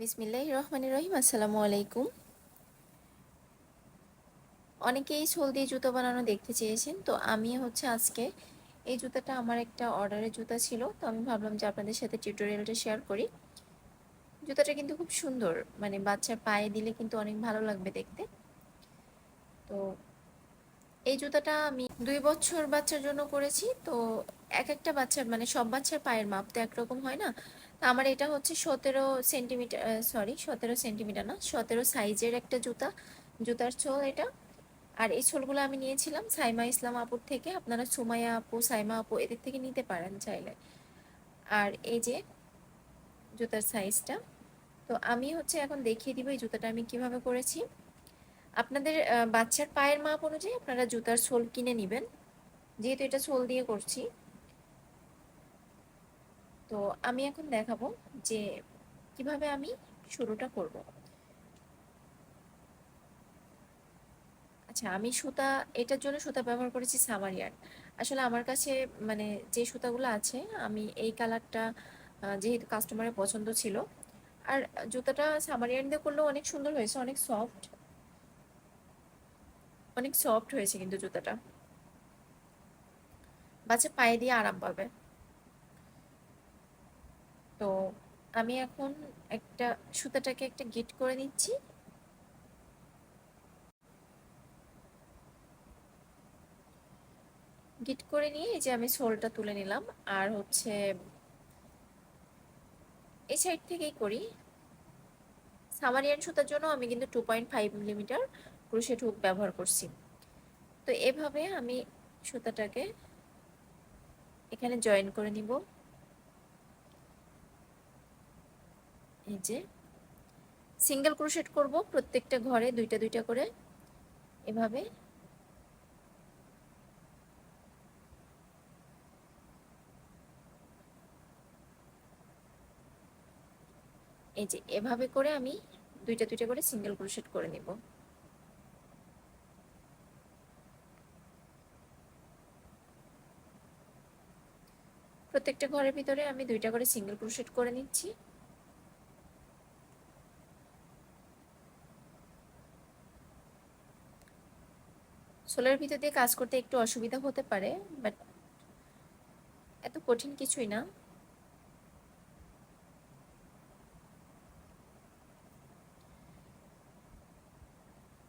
বিসমিল্লাহ রহমান রহিম, আসসালামু আলাইকুম। অনেকেই সোল দিয়ে জুতো বানানো দেখতে চেয়েছেন, তো আমি হচ্ছে আজকে এই জুতাটা আমার একটা অর্ডারের জুতা ছিল, তো আমি ভাবলাম যে আপনাদের সাথে টিউটোরিয়ালটা শেয়ার করি। জুতাটা কিন্তু খুব সুন্দর মানে বাচ্চার পায়ে দিলে কিন্তু অনেক ভালো লাগবে দেখতে। তো এই জুতাটা আমি দুই বছর বাচ্চার জন্য করেছি, তো এক একটা বাচ্চার মানে সব বাচ্চার পায়ের মাপ তো একরকম হয় না আমার এটা হচ্ছে সতেরো সেন্টিমিটার সরি সতেরো সেন্টিমিটার না, সতেরো সাইজের একটা জুতা, জুতার ছোল এটা। আর এই ছোলগুলো আমি নিয়েছিলাম সাইমা ইসলাম আপুর থেকে। আপনারা সুমাইয়া আপু, সাইমা আপু এদের থেকে নিতে পারেন চাইলে। আর এই যে জুতার সাইজটা, তো আমি হচ্ছে এখন দেখিয়ে দিব এই জুতাটা আমি কীভাবে করেছি। আপনাদের বাচ্চার পায়ের মাপ অনুযায়ী আপনারা জুতার সোল কিনে নেবেন। যেহেতু এটা সোল দিয়ে করছি তো আমি এখন দেখাবো যে কীভাবে আমি শুরুটা করব। আচ্ছা আমি সুতা, এটার জন্য সুতা ব্যবহার করেছি সামারিয়ার আসলে আমার কাছে মানে যে সুতাগুলো আছে, আমি এই কালারটা যেহেতু কাস্টমারের পছন্দ ছিল, আর জুতাটা সামারিয়ান দিয়ে করলেও অনেক সুন্দর হয়েছে, অনেক সফট অনেক সফট হয়েছে কিন্তু জুতাটা। বাচ্চা পায়ে দিয়ে আরাম পাবে। তো আমি এখন একটা সুতাটাকে একটা গিট করে নিচ্ছি। গিট করে নিয়ে এই যে আমি সোলটা তুলে নিলাম। আর হচ্ছে এই সাইড থেকেই করি। সামারিয়ান সুতার জন্য আমি কিন্তু two point five millimetre crochet hook ব্যবহার করছি। তো এভাবে আমি সুতাটাকে এখানে জয়েন করে নিব। এই যে সিঙ্গেল ক্রোশেট করব প্রত্যেকটা ঘরে, দুইটা দুইটা করে, এভাবে। এই যে, এভাবে করে আমি দুইটা দুইটা করে সিঙ্গেল ক্রোশেট করে নিব। প্রত্যেকটা ঘরের ভিতরে আমি দুইটা করে সিঙ্গেল ক্রোশেট করে নিচ্ছি। সোলার ভিতর দিয়ে কাজ করতে একটু অসুবিধা হতে পারে বাট এত কঠিন কিছুই না।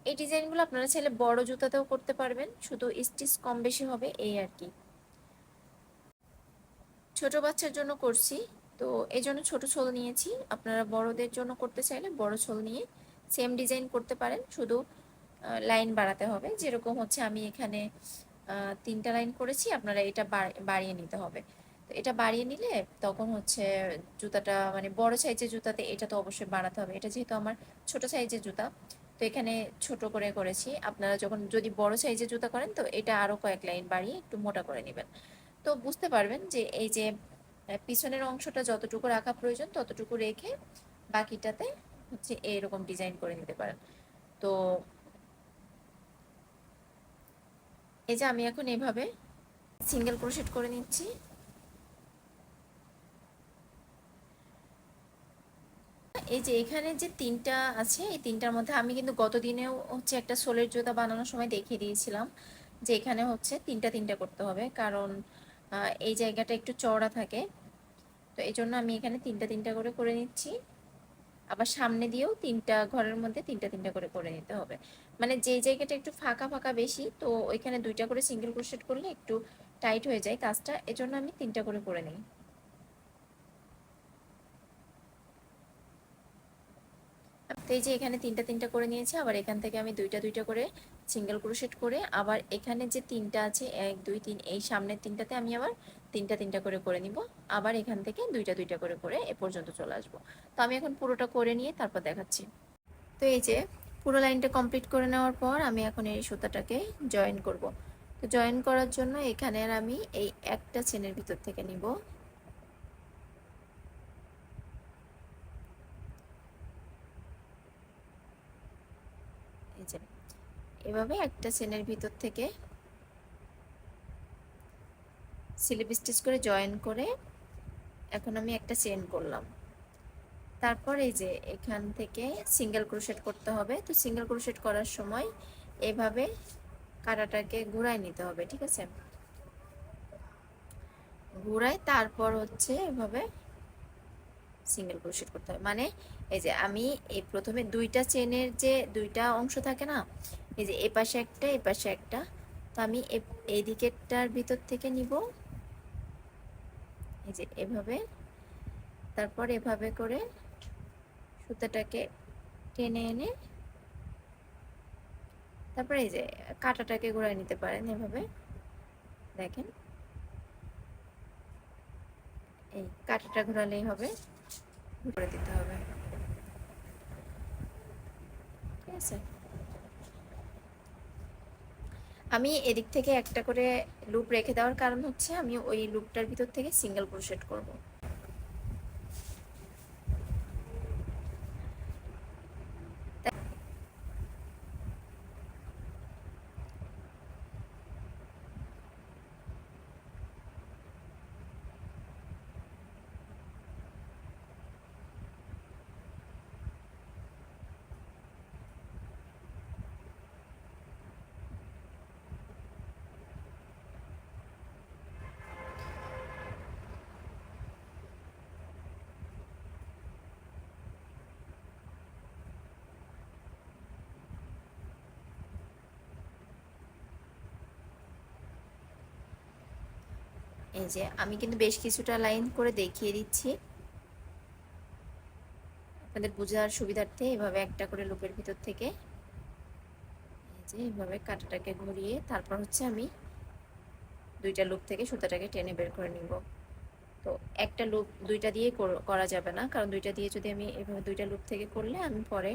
এই ডিজাইনগুলো আপনারা চাইলে বড় জুতাতেও করতে পারবেন, শুধু স্টিচ কম বেশি হবে এই আর কি। ছোট বাচ্চার জন্য করছি, তো এই জন্য ছোট ছোল নিয়েছি। আপনারা বড়দের জন্য করতে চাইলে বড় ছোল নিয়ে সেম ডিজাইন করতে পারেন, শুধু লাইন বাড়াতে হবে। যেরকম হচ্ছে আমি এখানে তিনটা লাইন করেছি, আপনারা এটা বাড়িয়ে নিতে হবে। তো এটা বাড়িয়ে নিলে তখন হচ্ছে জুতাটা মানে বড় সাইজের জুতাতে এটা তো অবশ্যই বাড়াতে হবে। এটা যেহেতু আমার ছোট সাইজের জুতা, তো এখানে ছোট করে করেছি। আপনারা যখন, যদি বড় সাইজের জুতা করেন, তো এটা আরও কয়েক লাইন বাড়িয়ে একটু মোটা করে নেবেন। তো বুঝতে পারবেন যে এই যে পিছনের অংশটা যতটুকু রাখা প্রয়োজন, ততটুকু রেখে বাকিটাতে হচ্ছে এরকম ডিজাইন করে নিতে পারেন। তো এই যে আমি এখন এভাবে সিঙ্গেল ক্রোশেট করে নিচ্ছি। এই যে এখানে যে তিনটা আছে, এই তিনটার মধ্যে আমি কিন্তু গত দিনেও হচ্ছে একটা সোলের জুতা বানানোর সময় দেখিয়ে দিয়েছিলাম যে এখানে হচ্ছে তিনটা তিনটা করতে হবে। কারণ এই জায়গাটা একটু চওড়া থাকে। তো এই জন্য আমি এখানে তিনটা তিনটা করে করে নিচ্ছি। আবার সামনে দিয়েও তিনটা ঘরের মধ্যে তিনটা তিনটা করে করে নিতে হবে। মানে যে জায়গাটা একটু ফাঁকা ফাঁকা বেশি, তো ওইখানে দুইটা করে সিঙ্গেল ক্রোশেট করলে একটু টাইট হয়ে যায় কাজটা, এজন্য আমি তিনটা করে করে নিই। এই যে এখানে তিনটা তিনটা করে নিয়েছি, আবার এখান থেকে আমি দুইটা দুইটা করে সিঙ্গেল ক্রোশেট করে আবার এখানে যে তিনটা আছে, এক, দুই, তিন, এই সামনের তিনটাতে আমি আবার তিনটা তিনটা করে করে নিব। আবার এখান থেকে দুইটা দুইটা করে করে এ পর্যন্ত চলে আসব। তো আমি এখন পুরোটা করে নিয়ে তারপর দেখাচ্ছি। তো এই যে পুরো লাইনটা কমপ্লিট করে নেওয়ার পর আমি এখন এই সুতাটাকে জয়েন করব। তো জয়েন করার জন্য এখানে আর আমি এই একটা চেনের ভিতর থেকে নিব। এভাবে একটা চেনের ভিতর থেকে স্লিপ স্টিচ করে জয়েন করে এখন আমি একটা চেন করলাম। তারপর এই যে এখান থেকে সিঙ্গেল ক্রোশেট করতে হবে। তো সিঙ্গেল ক্রোশেট করার সময় এভাবে কাটাটাকে ঘুরাই নিতে হবে, ঠিক আছে? ঘুরাই তারপর হচ্ছে এভাবে সিঙ্গেল ক্রোশেট করতে হবে। মানে এই যে আমি এই প্রথমে দুইটা চেনের যে দুইটা অংশ থাকে না, এই যে এ পাশে একটা এ পাশে একটা, তো আমি এই দিকেরটার ভিতর থেকে নিব। এই যে এভাবে, তারপর এভাবে করে সুতাটাকে টেনে এনে তারপরে এই যে কাটাটাকে ঘুরাই নিতে পারেন এভাবে, দেখেন। এই কাটাটা ঘোরালেই হবে, ঘুরে দিতে হবে। ঠিক আছে? আমি এদিক থেকে একটা করে লুপ রেখে দেওয়ার কারণ হচ্ছে আমি ওই লুপটার ভিতর থেকে সিঙ্গেল ক্রোশেট করব। এই যে আমি কিন্তু বেশ কিছুটা লাইন করে দেখিয়ে দিচ্ছি। আপনাদের বোঝার সুবিধার্থে এভাবে একটা করে লুপের ভিতর থেকে এই যে এভাবে কাটাটাকে ঘুরিয়ে তারপর হচ্ছে আমি দুইটা লুপ থেকে সুতাটাকে টেনে বের করে নিব। তো একটা লুপ দুইটা দিয়ে করা যাবে না। কারণ দুইটা দিয়ে যদি আমি এভাবে দুইটা লুপ থেকে করলে আমি পরে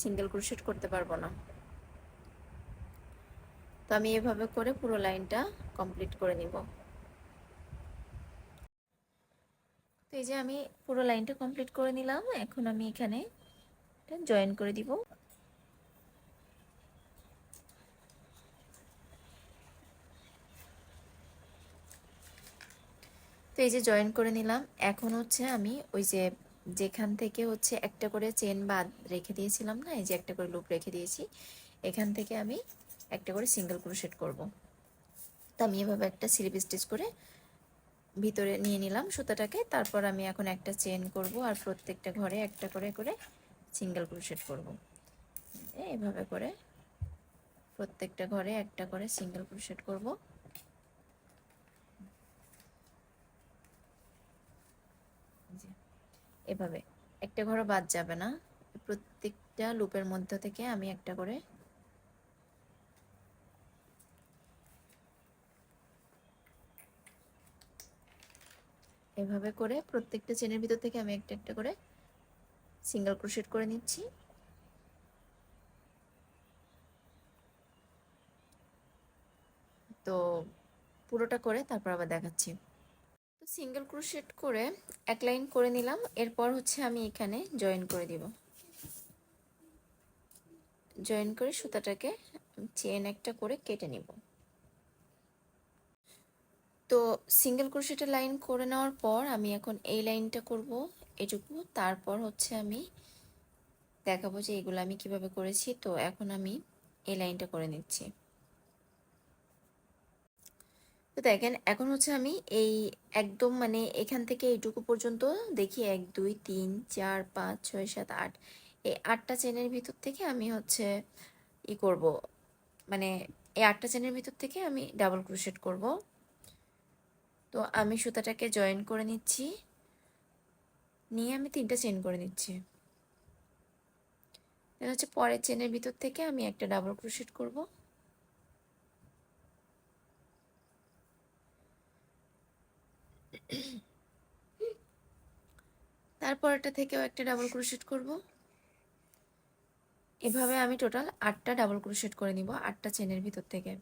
সিঙ্গেল ক্রোশেট করতে পারব না। তো আমি এভাবে করে পুরো লাইনটা কমপ্লিট করে নিব তো এই যে আমি পুরো লাইনটা কমপ্লিট করে নিলাম, এখন আমি এখানে জয়েন করে দিব। তো এই যে জয়েন করে নিলাম, এখন হচ্ছে আমি ওই যে যেখান থেকে হচ্ছে একটা করে চেন বাদ রেখে দিয়েছিলাম না, এই যে একটা করে লুপ রেখে দিয়েছি, এখান থেকে আমি একটা করে সিঙ্গেল ক্রোশেট করব। তো আমি এভাবে একটা স্লিপ স্টিচ করে ভিতরে নিয়ে নিলাম সুতাটাকে। তারপর আমি এখন একটা চেন করব আর প্রত্যেকটা ঘরে একটা করে করে সিঙ্গেল ক্রোশেট করব। এভাবে করে প্রত্যেকটা ঘরে একটা করে সিঙ্গেল ক্রোশেট করব। এভাবে। একটা ঘরও বাদ যাবে না। প্রত্যেকটা লুপের মধ্য থেকে আমি একটা করে এভাবে করে প্রত্যেকটা চেনের ভিতর থেকে আমি একটা একটা করে সিঙ্গেল ক্রোশেট করে নিচ্ছি। তো পুরোটা করে তারপর আবার দেখাচ্ছি। তো সিঙ্গেল ক্রোশেট করে এক লাইন করে নিলাম, এরপর হচ্ছে আমি এখানে জয়েন করে দিব। জয়েন করে সুতাটাকে চেন একটা করে কেটে নিব। তো সিঙ্গেল ক্রোশেটের লাইন করে নেওয়ার পর আমি এখন এই লাইনটা করব, এটুকু। তারপর হচ্ছে আমি দেখাবো যে এগুলো আমি কীভাবে করেছি। তো এখন আমি এই লাইনটা করে নিচ্ছি। তো দেখেন, এখন হচ্ছে আমি এই একদম মানে এখান থেকে এইটুকু পর্যন্ত দেখি এক, দুই, তিন, চার, পাঁচ, ছয়, সাত, আট। এই আটটা চেনের ভিতর থেকে আমি হচ্ছে ই করব। মানে এই আটটা চেনের ভিতর থেকে আমি ডাবল ক্রোশেট করব। তো আমি সুতাটাকে জয়েন করে নিচ্ছি। নিয়ে আমি তিনটা চেন করে নিচ্ছি। হচ্ছে পরের চেনের ভিতর থেকে আমি একটা ডাবল ক্রোশেট করব। তারপরটা থেকেও একটা ডাবল ক্রোশেট করব। এভাবে আমি টোটাল আটটা ডাবল ক্রোশেট করে নিব, আটটা চেনের ভিতর থেকে।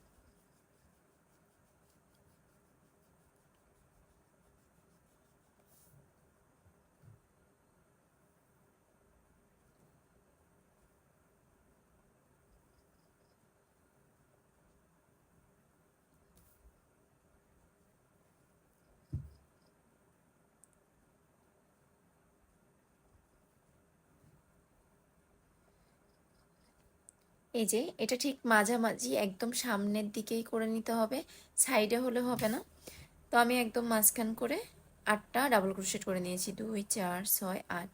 এই যে, এটা ঠিক মাঝামাঝি একদম সামনের দিকেই করে নিতে হবে, সাইডে হলে হবে না। তো আমি একদম মাঝখান করে আটটা ডাবল ক্রোশেট করে নিয়েছি, দুই, চার, ছয়, আট।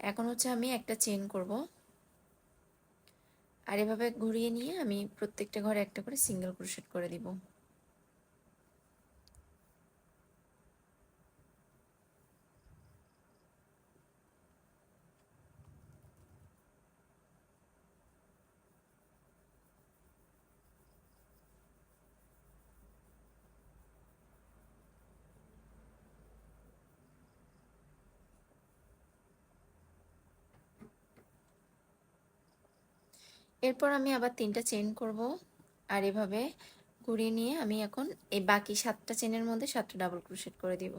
এখন হচ্ছে আমি একটা চেন করব। আর এভাবে ঘুরিয়ে নিয়ে আমি প্রত্যেকটা ঘরে একটা করে সিঙ্গেল ক্রোশেট করে দিব। এরপর আমি আবার তিনটা চেন করব। আর এভাবে ঘুরিয়ে নিয়ে আমি এখন এই বাকি সাতটা চেনের মধ্যে সাতটা ডাবল ক্রোশেট করে দিব।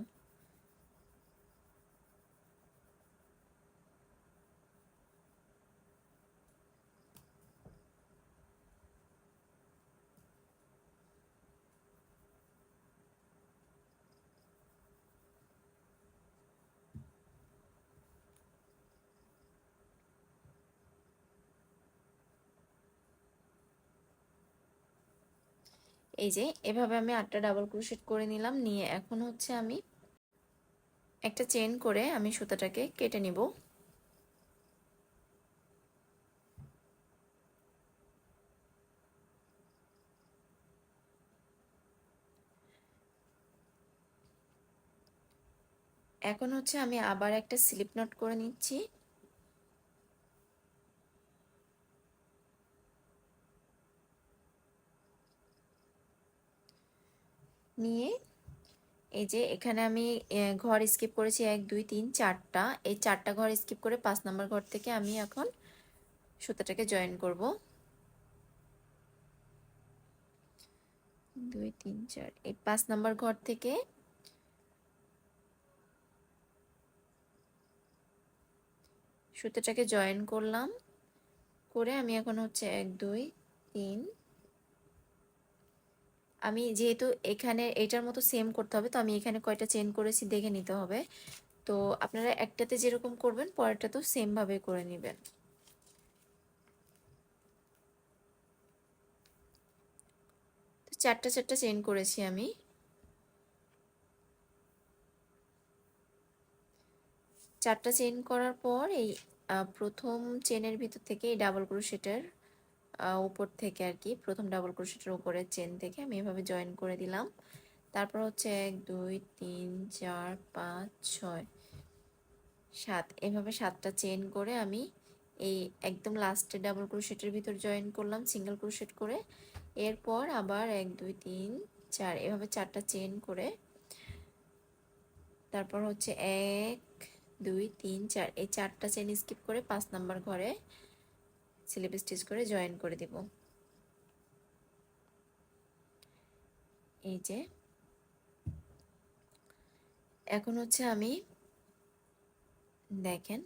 এই যে, এভাবে আমি আটটা ডাবল ক্রোশেট করে নিলাম। নিয়ে এখন হচ্ছে আমি একটা চেন করে আমি সুতাটাকে কেটে নিব। এখন হচ্ছে আমি আবার একটা স্লিপ নট করে নিচ্ছি। নিয়ে এই যে এখানে আমি ঘর স্কিপ করেছি এক, দুই, তিন, চারটা। এই চারটা ঘর স্কিপ করে পাঁচ নাম্বার ঘর থেকে আমি এখন সুতাটাকে জয়েন করব। দুই, তিন, চার, এই পাঁচ নাম্বার ঘর থেকে সুতাটাকে জয়েন করলাম। করে আমি এখন হচ্ছে এক, দুই, তিন আমি যেহেতু এখানে এটার মতো সেম করতে হবে, তো আমি এখানে কয়টা চেন করেছি দেখে নিতে হবে। তো আপনারা একটাতে যেরকম করবেন, পরেরটা তো সেমভাবে করে নেবেন। তো চারটা চারটা চেন করেছি আমি। চারটা চেন করার পর এই প্রথম চেনের ভিতর থেকে এই ডাবল ক্রোশেটের উপর থেকে আর কি প্রথম ডাবল ক্রোশেটের উপরে চেন থেকে আমি এভাবে জয়েন করে দিলাম। তারপর হচ্ছে এক, দুই, তিন, চার, পাঁচ, ছয়, সাত। এভাবে সাতটা চেন করে আমি এই একদম লাস্টে ডাবল ক্রোশেটের ভিতর জয়েন করলাম সিঙ্গেল ক্রোশেট করে। এরপর আবার এক, দুই, তিন, চার, এভাবে চারটা চেন করে। তারপর হচ্ছে এক, দুই, তিন, চার। এই চারটা চেন স্কিপ করে পাঁচ নাম্বার ঘরে স্লিপ স্টিচ করে জয়েন করে দেব। এই যে, এখন হচ্ছে আমি দেখেন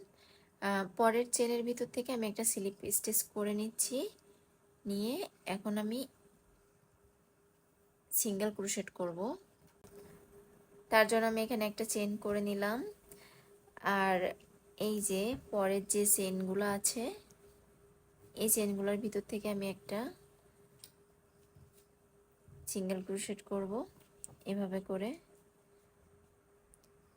পরের চেনের ভিতর থেকে আমি একটা স্লিপ স্টিচ করে নিচ্ছি, নিয়ে এখন আমি সিঙ্গেল ক্রোশেট করব। তার জন্য আমি এখানে একটা চেন করে নিলাম। আর এই যে পরের যে চেনগুলো আছে এই চেনগুলোর ভিতর থেকে আমি একটা সিঙ্গেল ক্রোশেট করব এভাবে করে।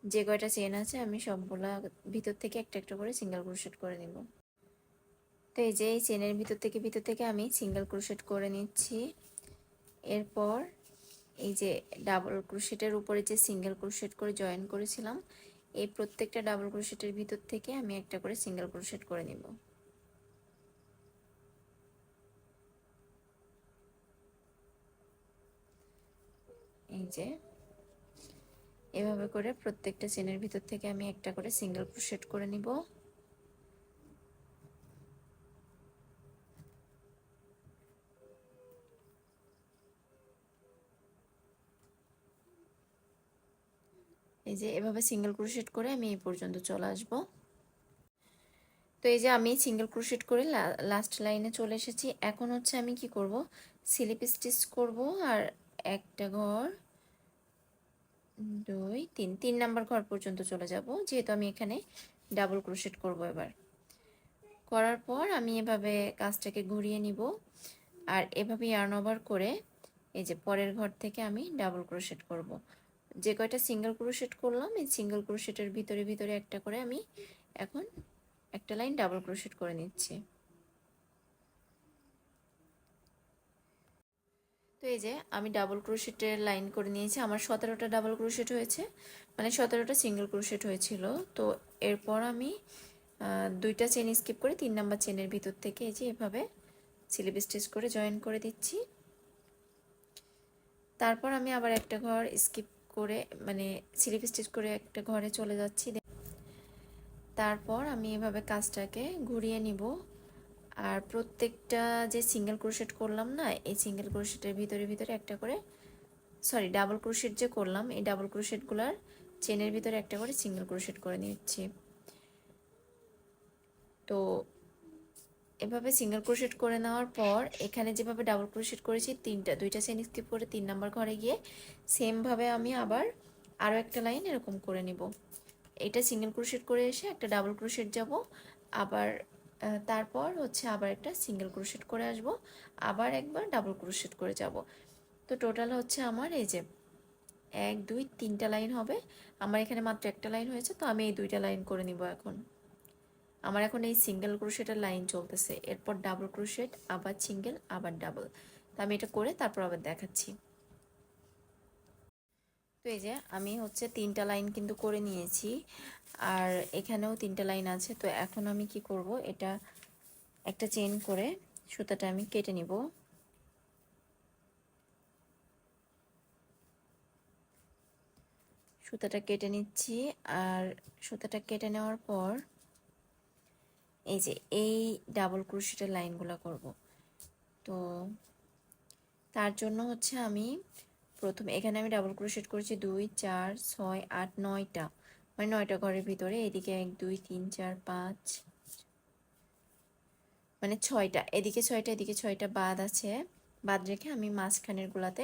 যে কয়টা চেন আছে আমি সবগুলা ভিতর থেকে একটা একটা করে সিঙ্গেল ক্রুশেট করে নিব। তো এই যে এই চেনের ভিতর থেকে ভিতর থেকে আমি সিঙ্গেল ক্রুশেট করে নিচ্ছি। এরপর এই যে ডাবল ক্রুশেটের উপরে যে সিঙ্গেল ক্রোশেট করে জয়েন করেছিলাম, এই প্রত্যেকটা ডাবল ক্রুশেটের ভিতর থেকে আমি একটা করে সিঙ্গেল ক্রুশেট করে নিব। এই যে, এভাবে করে প্রত্যেকটা চেনের ভিতর থেকে আমি একটা করে সিঙ্গেল ক্রোশেট করে নিব। এই যে, এভাবে সিঙ্গেল ক্রোশেট করে আমি এই পর্যন্ত চলে আসব। তো এই যে, আমি সিঙ্গেল ক্রোশেট করে লাস্ট লাইনে চলে এসেছি। এখন হচ্ছে আমি কি করব? স্লিপ স্টিচ করব আর একটা ঘর দুই, তিন তিন নাম্বার ঘর পর্যন্ত চলে যাব, যেহেতু আমি এখানে ডাবল ক্রোশেট করব এবার করার পর আমি এভাবে কাজটাকে ঘুরিয়ে নিব, আর এভাবে ইয়ার্ন ওভার করে এই যে পরের ঘর থেকে আমি ডাবল ক্রোশেট করব। যে কয়টা সিঙ্গেল ক্রোশেট করলাম, এই সিঙ্গেল ক্রোশেটের ভিতরে ভিতরে একটা করে আমি এখন একটা লাইন ডাবল ক্রোশেট করে নিচ্ছি যে আমি ডাবল ক্রোশেটের লাইন করে নিয়েছি। আমার সতেরোটা ডাবল ক্রোশেট হয়েছে। মানে সতেরোটা সিঙ্গেল ক্রোশেট হয়েছিল। তো এরপর আমি দুইটা চেন স্কিপ করে তিন নাম্বার চেনের ভিতর থেকে এই যে এভাবে স্লিপ স্টিচ করে জয়েন করে দিচ্ছি। তারপর আমি আবার একটা ঘর স্কিপ করে মানে স্লিপ স্টিচ করে একটা ঘরে চলে যাচ্ছি। তারপর আমি এভাবে কাজটাকে ঘুরিয়ে নিব। আর প্রত্যেকটা যে সিঙ্গেল ক্রোশেট করলাম না, এই সিঙ্গেল ক্রোশেটের ভিতরে ভিতরে একটা করে সরি ডাবল ক্রোশেট যে করলাম, এই ডাবল ক্রোশেটগুলার চেনের ভিতরে একটা করে সিঙ্গেল ক্রোশেট করে নিচ্ছি। তো এভাবে সিঙ্গেল ক্রোশেট করে নেওয়ার পর, এখানে যেভাবে ডাবল ক্রোশেট করেছি, তিনটা, দুইটা চেন স্কিপ করে তিন নাম্বার ঘরে গিয়ে সেমভাবে আমি আবার আরও একটা লাইন এরকম করে নিব। এটা সিঙ্গেল ক্রোশেট করে এসে একটা ডাবল ক্রোশেট যাব, আবার তারপর হচ্ছে আবার একটা সিঙ্গেল ক্রোশেট করে আসব। আবার একবার ডাবল ক্রোশেট করে যাব। তো টোটাল হচ্ছে আমার এই যে এক, দুই, তিনটা লাইন হবে। আমার এখানে মাত্র একটা লাইন হয়েছে, তো আমি এই দুইটা লাইন করে নিব এখন। আমার এখন এই সিঙ্গেল ক্রোশেটের লাইন চলতেছে। এরপর ডাবল ক্রোশেট আবার সিঙ্গেল আবার ডাবল তো আমি এটা করে তারপর আবার দেখাচ্ছি। যে আমি হচ্ছে তিনটা লাইন কিন্তু করে নিয়েছি, আর এখানেও তিনটা লাইন আছে, তো এখন আমি কি করব, এটা একটা চেন করে সুতাটা আমি কেটে নিব। সুতাটা কেটে নিচ্ছি, আর সুতাটা কেটে নেওয়ার পর এই যে এই ডাবল ক্রুশেটের লাইনগুলো করব। তো তার জন্য হচ্ছে আমি প্রথমে এখানে আমি ডাবল ক্রোশেট করেছি দুই, চার, ছয়, আট, নয়টা। মানে নয়টা ঘরের ভিতরে, এদিকে এক, দুই, তিন, চার, পাঁচ। মানে ছয়টা, এদিকে ছয়টা এদিকে ছয়টা বাদ আছে। বাদ রেখে আমি মাঝখানের গুলাতে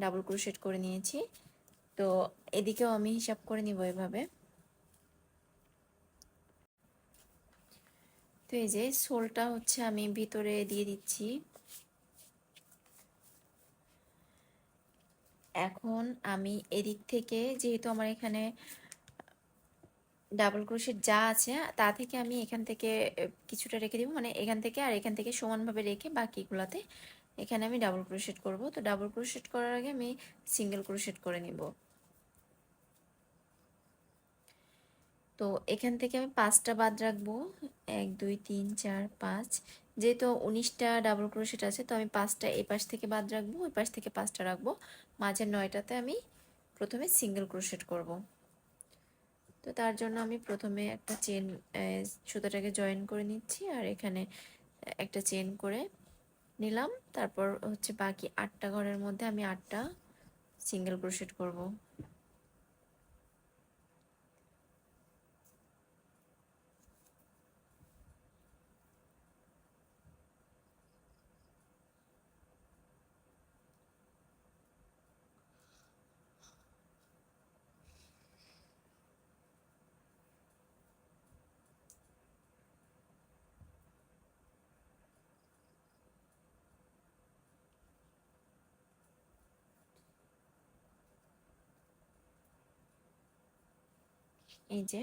ডাবল ক্রোশেট করে নিয়েছি। তো এদিকেও আমি হিসাব করে নিব এভাবে। তো এই যে, সোলটা হচ্ছে আমি ভিতরে দিয়ে দিচ্ছি। এখন আমি এদিক থেকে যেহেতু আমার এখানে ডাবল ক্রোশেট যা আছে, তা থেকে আমি এখান থেকে, কিছুটা রেখে দিব। মানে এখান থেকে আর এখান থেকে সমানভাবে রেখে বাকিগুলোতে এখানে আমি ডাবল ক্রোশেট করব। তো ডাবল ক্রোশেট করার আগে আমি সিঙ্গেল ক্রোশেট করে নিব। তো এখান থেকে আমি পাঁচটা বাদ রাখব। এক, দুই, তিন, চার, পাঁচ যেহেতু উনিশটা ডাবল ক্রোশেট আছে, তো আমি পাঁচটা এই পাশ থেকে বাদ রাখব, ওই পাশ থেকে পাঁচটা রাখব। মাঝের নয়টাতে আমি প্রথমে সিঙ্গেল ক্রোশেট করব। তো তার জন্য আমি প্রথমে একটা চেন সুতোটাকে জয়েন করে নিচ্ছি আর এখানে একটা চেন করে নিলাম। তারপর হচ্ছে বাকি আটটা ঘরের মধ্যে আমি আটটা সিঙ্গেল ক্রোশেট করব। এই যে।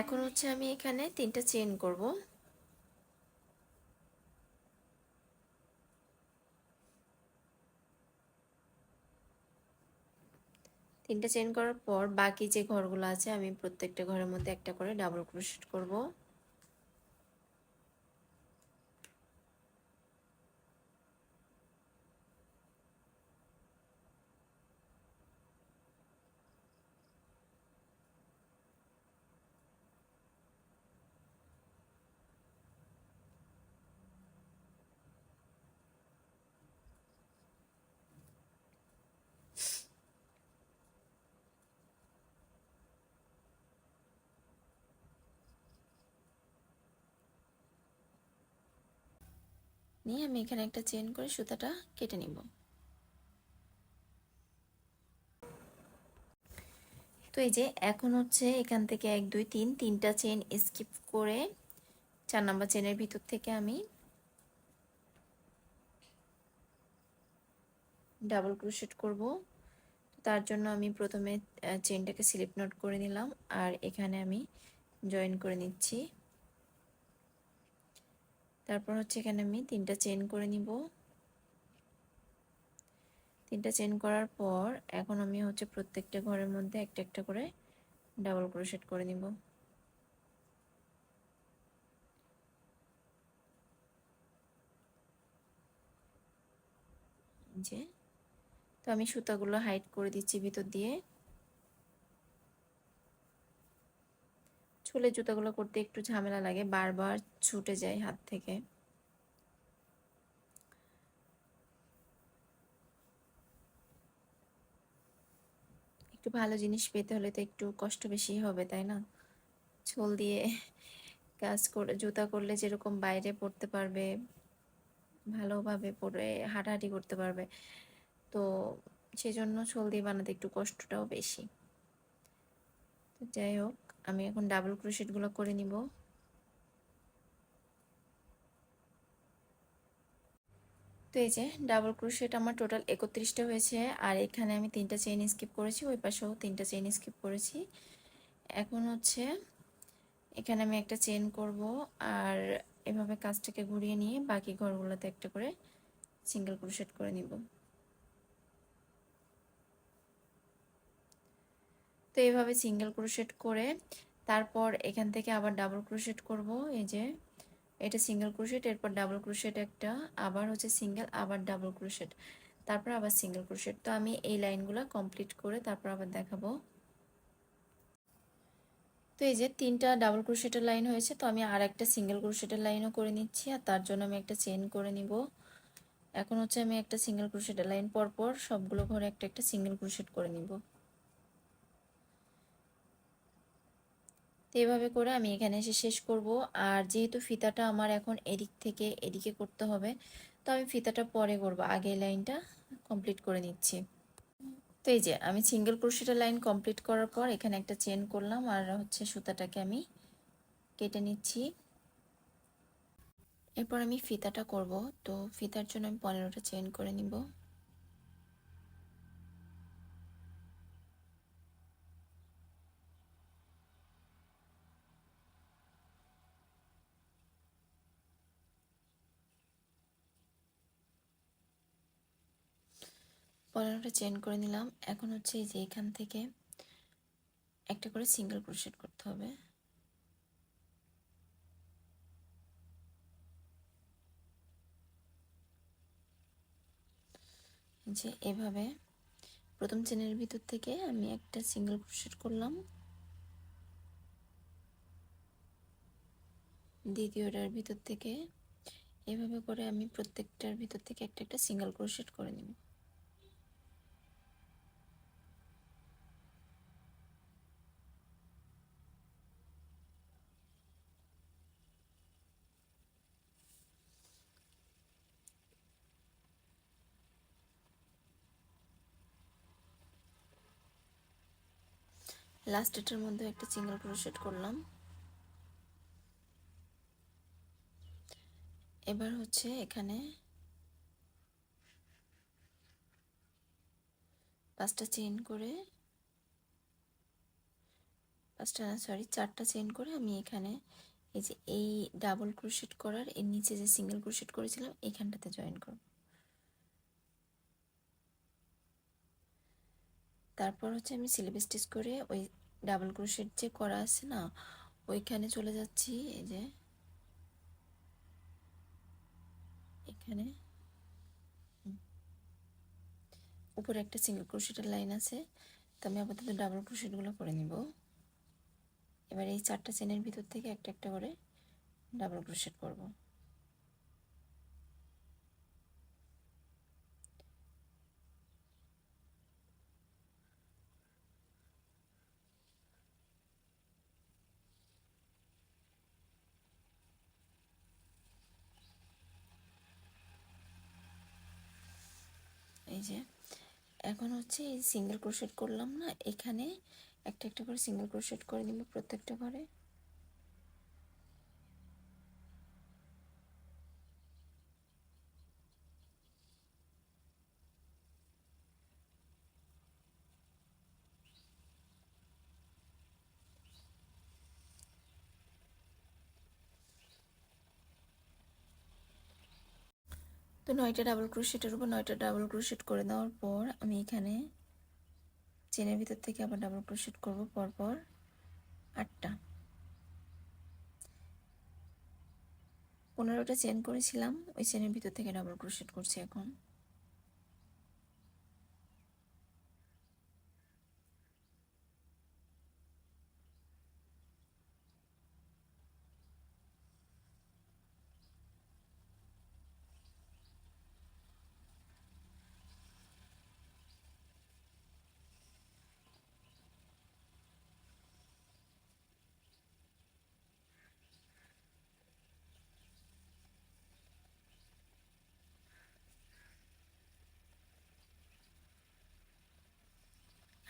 এখন হচ্ছে আমি এখানে তিনটা চেন করব। তিনটা চেন করার পর বাকি যে ঘরগুলো আছে, আমি প্রত্যেকটা ঘরের মধ্যে একটা করে ডাবল ক্রোশেট করব। নিয়ে আমি এখানে একটা চেন করে সুতাটা কেটে নিব। তো এই যে এখন হচ্ছে এখান থেকে এক, দুই, তিন, তিনটা চেন স্কিপ করে চার নাম্বার চেনের ভিতর থেকে আমি ডাবল ক্রোশেট করব। তার জন্য আমি প্রথমে চেনটাকে স্লিপ নোট করে নিলাম আর এখানে আমি জয়েন করে নিচ্ছি। তারপর হচ্ছে এখানে আমি তিনটা চেন করে নিব। তিনটা চেন করার পর এখন আমি হচ্ছে প্রত্যেকটা ঘরের মধ্যে একটা একটা করে ডাবল ক্রোশেট করে নিব। যে, তো আমি সুতাগুলো হাইট করে দিচ্ছি ভিতর দিয়ে। চুলের জুতাগুলো করতে একটু ঝামেলা লাগে, বারবার ছুটে যায় হাত থেকে। একটু ভালো জিনিস পেতে হলে তো একটু কষ্ট বেশি হবে, তাই না? ছোল দিয়ে কাজ করে, জুতা করলে যেরকম বাইরে পড়তে পারবে, ভালোভাবে পরে হাঁটাহাঁটি করতে পারবে। তো সেজন্য ছোল দিয়ে বানাতে একটু কষ্টটাও বেশি। যাই হোক। আমি এখন ডাবল ক্রোশেটগুলো করে নিব। তো এই যে ডাবল ক্রোশেট আমার টোটাল একত্রিশটা হয়েছে, আর এখানে আমি তিনটা চেইন স্কিপ করেছি, ওই পাশেও তিনটা চেইন স্কিপ করেছি। এখন হচ্ছে এখানে আমি একটা চেন করব, আর এভাবে কাজটাকে ঘুরিয়ে নিয়ে বাকি ঘরগুলোতে একটা করে সিঙ্গেল ক্রোশেট করে নিব। এইভাবে সিঙ্গেল ক্রোশেট করে তারপর এখান থেকে আবার ডাবল ক্রোশেট করব। এই যে এটা সিঙ্গেল ক্রোশেট এরপর ডাবল ক্রোশেট একটা, আবার হচ্ছে সিঙ্গেল আবার ডাবল ক্রোশেট তারপর আবার সিঙ্গেল ক্রোশেট তো আমি এই লাইনগুলো কমপ্লিট করে তারপর আবার দেখাবো। তো এই যে তিনটা ডাবল ক্রোশেটের লাইন হয়েছে, তো আমি আর একটা সিঙ্গেল ক্রোশেটের লাইনও করে নিচ্ছি, আর তার জন্য আমি একটা চেন করে নিব। এখন হচ্ছে আমি একটা সিঙ্গেল ক্রোশেটের লাইন পরপর সবগুলো ঘরে একটা একটা সিঙ্গেল ক্রোশেট করে নিব। তো এইভাবে করে আমি এখানে এসে শেষ করব। আর যেহেতু ফিতাটা আমার এখন এদিক থেকে এদিকে করতে হবে, তো আমি ফিতাটা পরে করব। আগে লাইনটা কমপ্লিট করে নিচ্ছি। তো এই যে, আমি সিঙ্গেল ক্রোশেটের লাইন কমপ্লিট করার পর এখানে একটা চেন করলাম আর হচ্ছে সুতাটাকে আমি কেটে নিচ্ছি। এরপর আমি ফিতাটা করব। তো ফিতার জন্য আমি পনেরোটা চেন করে নিব। পনেরোটা চেন করে নিলাম। এখন হচ্ছে এই যে এখান থেকে একটা করে সিঙ্গেল ক্রোশেট করতে হবে। যে এভাবে প্রথম চেনের ভিতর থেকে আমি একটা সিঙ্গেল ক্রোশেট করলাম। দ্বিতীয়টার ভিতর থেকে এভাবে করে আমি প্রত্যেকটার ভিতর থেকে একটা একটা সিঙ্গেল ক্রোশেট করে নিব। লাস্ট এটার মধ্যে একটা সিঙ্গেল ক্রোশেট করলাম। এবার হচ্ছে এখানে পাঁচটা চেইন করে, পাঁচটা না সরি চারটা চেইন করে আমি এখানে এই যে এই ডাবল ক্রোশেট করার, এর নিচে যে সিঙ্গেল ক্রোশেট করেছিলাম, এখানটাতে জয়েন করব। তারপর হচ্ছে আমি স্লিপ স্টিচ করে ওই ডাবল ক্রোশেট যে করা আছে না, ওইখানে চলে যাচ্ছি, এই যে। এখানে। উপরে একটা সিঙ্গেল ক্রোশেটের লাইন আছে, তো আমি আপাতত ডাবল ক্রোশেটগুলো করে নিব। এবার এই চারটা চেনের ভিতর থেকে একটা একটা করে ডাবল ক্রোশেট করব এই যে এখন হচ্ছে এই সিঙ্গেল ক্রোশেট করলাম না, এখানে একটা একটা করে সিঙ্গেল ক্রোশেট করে দিব প্রত্যেকটা ঘরে। তো নয়টা ডাবল ক্রোশেটের উপর নয়টা ডাবল ক্রোশেট করে দেওয়ার পর আমি এখানে চেনের ভিতর থেকে আবার ডাবল ক্রোশেট করব পরপর আটটা। পনেরোটা চেন করেছিলাম, ওই চেনের ভিতর থেকে ডাবল ক্রোশেট করছি এখন।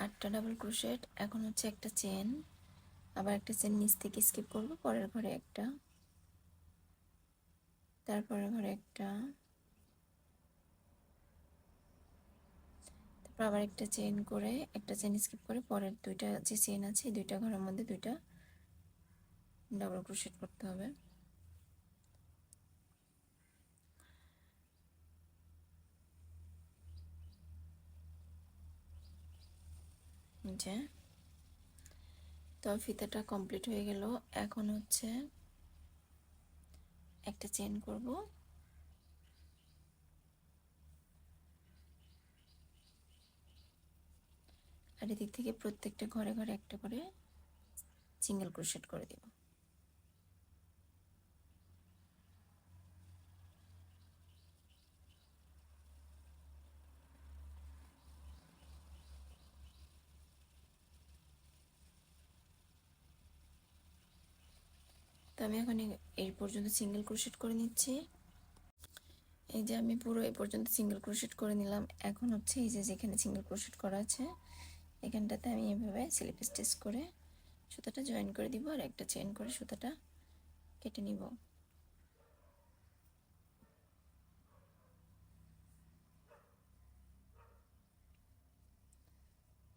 আটটা ডাবল ক্রোশেট এখন হচ্ছে একটা চেন আবার একটা চেন নিচ থেকে স্কিপ করব, পরের ঘরে একটা, তারপরের ঘরে একটা, তারপর আবার একটা চেন করে, একটা চেন স্কিপ করে, পরের দুইটা যে চেন আছে দুইটা ঘরের মধ্যে দুইটা ডাবল ক্রোশেট করতে হবে। যে, তো ফিতাটা কমপ্লিট হয়ে গেল। এখন হচ্ছে একটা চেন করব। আর এদিক থেকে প্রত্যেকটা ঘরে ঘরে একটা করে সিঙ্গেল ক্রোশেট করে দেব। তো আমি এখন এই পর্যন্ত সিঙ্গেল ক্রোশেট করে নিচ্ছি। এই যে আমি পুরো এই পর্যন্ত সিঙ্গেল ক্রোশেট করে নিলাম। এখন হচ্ছে এই যে যেখানে সিঙ্গেল ক্রোশেট করা আছে, এখানটাতে আমি এভাবে স্লিপ স্টিচ করে সুতাটা জয়েন করে দিব আর একটা চেন করে সুতাটা কেটে নিব।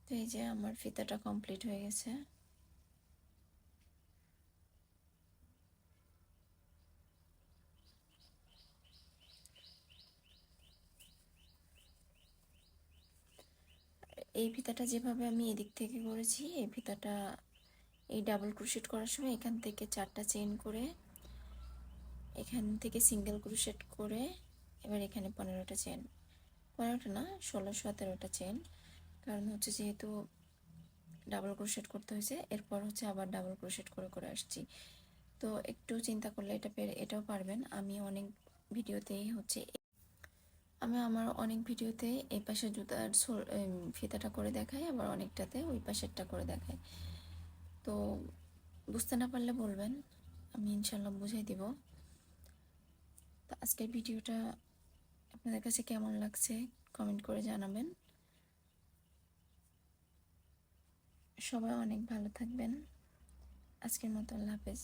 তো এই যে আমার ফিতাটা কমপ্লিট হয়ে গেছে। এই ফিতাটা যেভাবে আমি এদিক থেকে করেছি, এই ফিতাটা এই ডাবল ক্রুশেট করার সময় এখান থেকে চারটা চেন করে, এখান থেকে সিঙ্গেল ক্রুশেট করে, এবার এখানে পনেরোটা চেন পনেরোটা না ষোলো সতেরোটা চেন কারণ হচ্ছে যেহেতু ডাবল ক্রোশেট করতে হয়েছে, এরপর হচ্ছে আবার ডাবল ক্রোশেট করে করে আসছি। তো একটু চিন্তা করলে এটা এটাও পারবেন। আমি অনেক ভিডিওতেই হচ্ছে আমি আমার অনেক ভিডিওতে এই পাশে জুতার ফিতাটা করে দেখাই, আবার অনেকটাতে ওই পাশেরটা করে দেখাই। তো বুঝতে না পারলে বলবেন, আমি ইনশাল্লাহ বুঝাই দিব। তো আজকের ভিডিওটা আপনাদের কাছে কেমন লাগছে কমেন্ট করে জানাবেন। সবাই অনেক ভালো থাকবেন। আজকের মতো আল্লাহ হাফেজ।